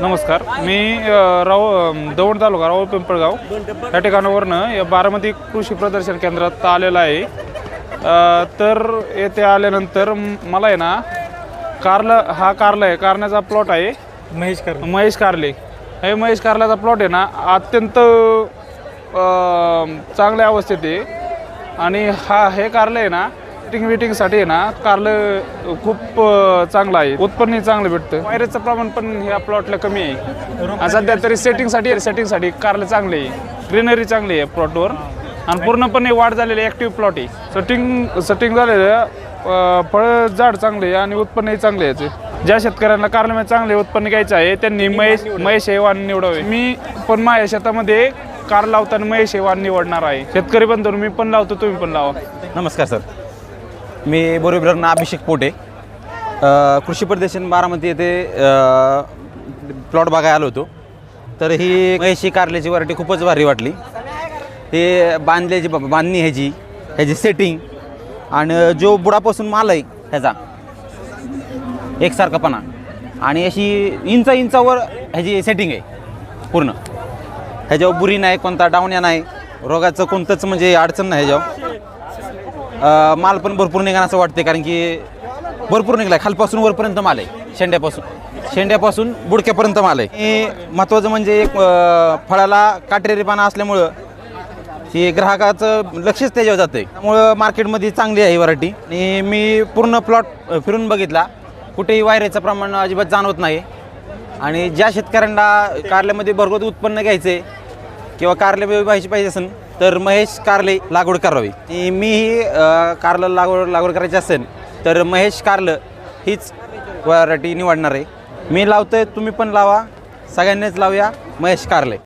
नमस्कार. मी अ, राव अम, दौंड तालुका रावळ पिंपळगाव. या ठिकाणावरनं या बारामती कृषी प्रदर्शन केंद्रात आलेलं आहे. अ, तर येथे आल्यानंतर म- मला आहे ना कारला हा कारला आहे कारण्याचा प्लॉट आहे. महेश कर महेश कारले. हे महेश कारल्याचा प्लॉट आहे ना अत्यंत अ, चांगल्या अवस्थेत आहे. आणि हा हे कारलं आहे ना फिटिंग विटिंगसाठी आहे ना कारलं खूप चांगलं आहे. उत्पन्न चांगलं भेटतं. वायरसचं प्रमाण पण ह्या प्लॉटला कमी आहे. सध्या तरी सेटिंगसाठी सेटिंगसाठी कारलं चांगले आहे. ग्रीनरी चांगली आहे प्लॉटवर आणि पूर्णपणे वाढ झालेली ॲक्टिव्ह प्लॉट आहे. सेटिंग सेटिंग झालेलं फळं झाड चांगले आहे आणि उत्पन्नही चांगले याचे. ज्या शेतकऱ्यांना कारल्यामध्ये चांगले उत्पन्न घ्यायचं आहे त्यांनी महेश महेश हे वाण निवडावे. मी पण माझ्या शेतामध्ये कार लावताना महेश हे वाण निवडणार आहे. शेतकरी बंधू मी पण लावतो तुम्ही पण लावा. नमस्कार सर. मी बोरीब्रगनं अभिषेक पोटे. कृषी प्रदर्शन बारामती येथे प्लॉट बघायला आलो होतो. तर ही महेशी कारल्याची व्हरायटी खूपच भारी वाटली. हे बांधल्याची बांधणी ह्याची ह्याची सेटिंग आणि जो बुडापासून माल आहे ह्याचा एकसारखापणा आणि अशी इंचा इंचावर ह्याची सेटिंग आहे पूर्ण. ह्याच्यावर बुरी नाही कोणता डावण्या नाही रोगाचं कोणतंच म्हणजे अडचण नाही ह्याच्यावर. माल पण भरपूर निघाला असं वाटते कारण की भरपूर निघाला आहे खालपासून वरपर्यंत माल आहे शेंड्यापासून. शेंड्यापासून बुडक्यापर्यंत माल आहे. महत्त्वाचं म्हणजे एक फळाला काटेरीपाना असल्यामुळं हे ग्राहकाचं लक्षच त्याच्यावर जातं आहे त्यामुळं मार्केटमध्ये चांगली आहे ही व्हरायटी आणि मी पूर्ण प्लॉट फिरून बघितला. कुठेही वायरेचं प्रमाण अजिबात जाणवत नाही. आणि ज्या शेतकऱ्यांना कारल्यामध्ये भरगत उत्पन्न घ्यायचं आहे किंवा कारले व्हायची पाहिजे असेल तर महेश कारले लागवड करावी. आणि मीही अ, कारलं लागवड लागवड करायची असेल तर महेश कारलं हीच व्हरायटी निवडणार आहे. मी लावतोय तुम्ही पण लावा. सगळ्यांनीच लावूया. महेश कारले.